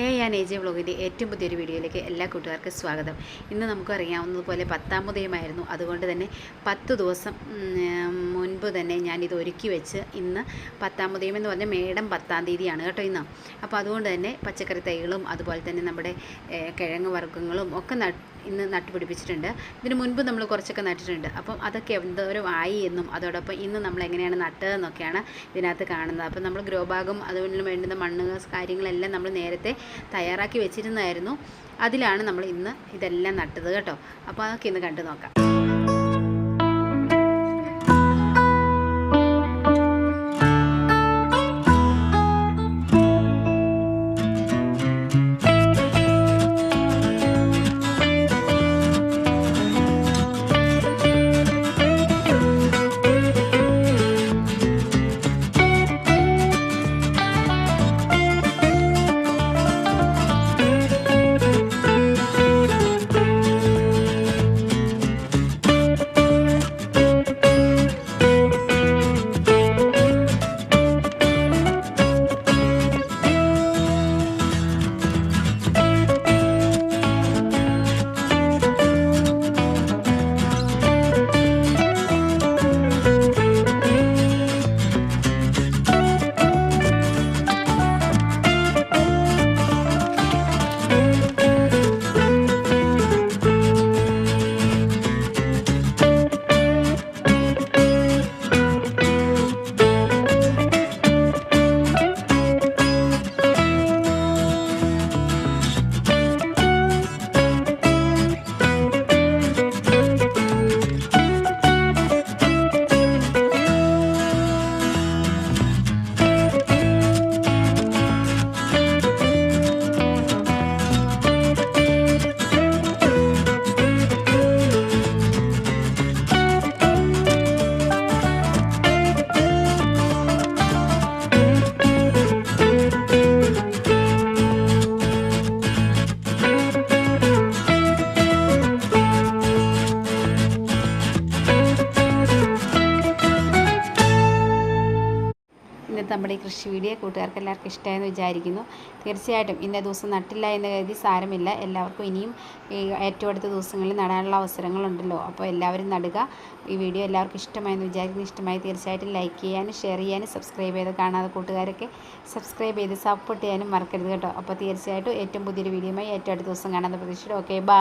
ഏ ഞാൻ A J വ്ളോഗിന്റെ ഏറ്റവും പുതിയൊരു വീഡിയോയിലേക്ക് എല്ലാ കൂട്ടുകാർക്കും സ്വാഗതം. ഇന്ന് നമുക്കറിയാവുന്നതുപോലെ പത്താമതയുമായിരുന്നു അതുകൊണ്ട് തന്നെ പത്ത് ദിവസം മുൻപ് തന്നെ ഞാനിത് ഒരുക്കി വെച്ച് ഇന്ന് പത്താമതയും എന്ന് പറഞ്ഞാൽ മേടം പത്താം തീയതിയാണ് കേട്ടോ ഇന്ന്. അപ്പോൾ അതുകൊണ്ട് തന്നെ പച്ചക്കറി തൈകളും അതുപോലെ തന്നെ നമ്മുടെ കിഴങ്ങ് വർഗങ്ങളും ഒക്കെ ഇന്ന് നട്ടുപിടിപ്പിച്ചിട്ടുണ്ട്. ഇതിന് മുൻപ് നമ്മൾ കുറച്ചൊക്കെ നട്ടിട്ടുണ്ട്. അപ്പം അതൊക്കെ എന്തോരം ആയി എന്നും അതോടൊപ്പം ഇന്ന് നമ്മൾ എങ്ങനെയാണ് നട്ടതെന്നൊക്കെയാണ് ഇതിനകത്ത് കാണുന്നത്. അപ്പം നമ്മൾ ഗ്രോ ബാഗും അതുകൊണ്ട് വേണ്ടുന്ന മണ്ണ് കാര്യങ്ങളെല്ലാം നമ്മൾ നേരത്തെ തയ്യാറാക്കി വെച്ചിരുന്നതായിരുന്നു. അതിലാണ് നമ്മൾ ഇന്ന് ഇതെല്ലാം നട്ടത് കേട്ടോ. അപ്പോൾ അതൊക്കെ ഇന്ന് കണ്ടു നോക്കാം. ഇന്നത്തെ നമ്മുടെ ഈ കൃഷി വീഡിയോ കൂട്ടുകാർക്ക് എല്ലാവർക്കും ഇഷ്ടമായെന്ന് വിചാരിക്കുന്നു. തീർച്ചയായിട്ടും ഇന്ന ദിവസം നട്ടില്ല എന്ന് കരുതി സാരമില്ല. എല്ലാവർക്കും ഇനിയും ഏറ്റവും അടുത്ത ദിവസങ്ങളിൽ നടാനുള്ള അവസരങ്ങളുണ്ടല്ലോ. അപ്പോൾ എല്ലാവരും നടുക. ഈ വീഡിയോ എല്ലാവർക്കും ഇഷ്ടമായെന്ന് വിചാരിക്കുന്നു. ഇഷ്ടമായി തീർച്ചയായിട്ടും ലൈക്ക് ചെയ്യാനും ഷെയർ ചെയ്യാനും സബ്സ്ക്രൈബ് ചെയ്ത് കാണാതെ കൂട്ടുകാരൊക്കെ സബ്സ്ക്രൈബ് ചെയ്ത് സപ്പോർട്ട് ചെയ്യാനും മറക്കരുത് കേട്ടോ. അപ്പോൾ തീർച്ചയായിട്ടും ഏറ്റവും പുതിയൊരു വീഡിയോയുമായി ഏറ്റവും അടുത്ത ദിവസം കാണാൻ പ്രതീക്ഷിച്ചു ഓക്കെ ബൈ.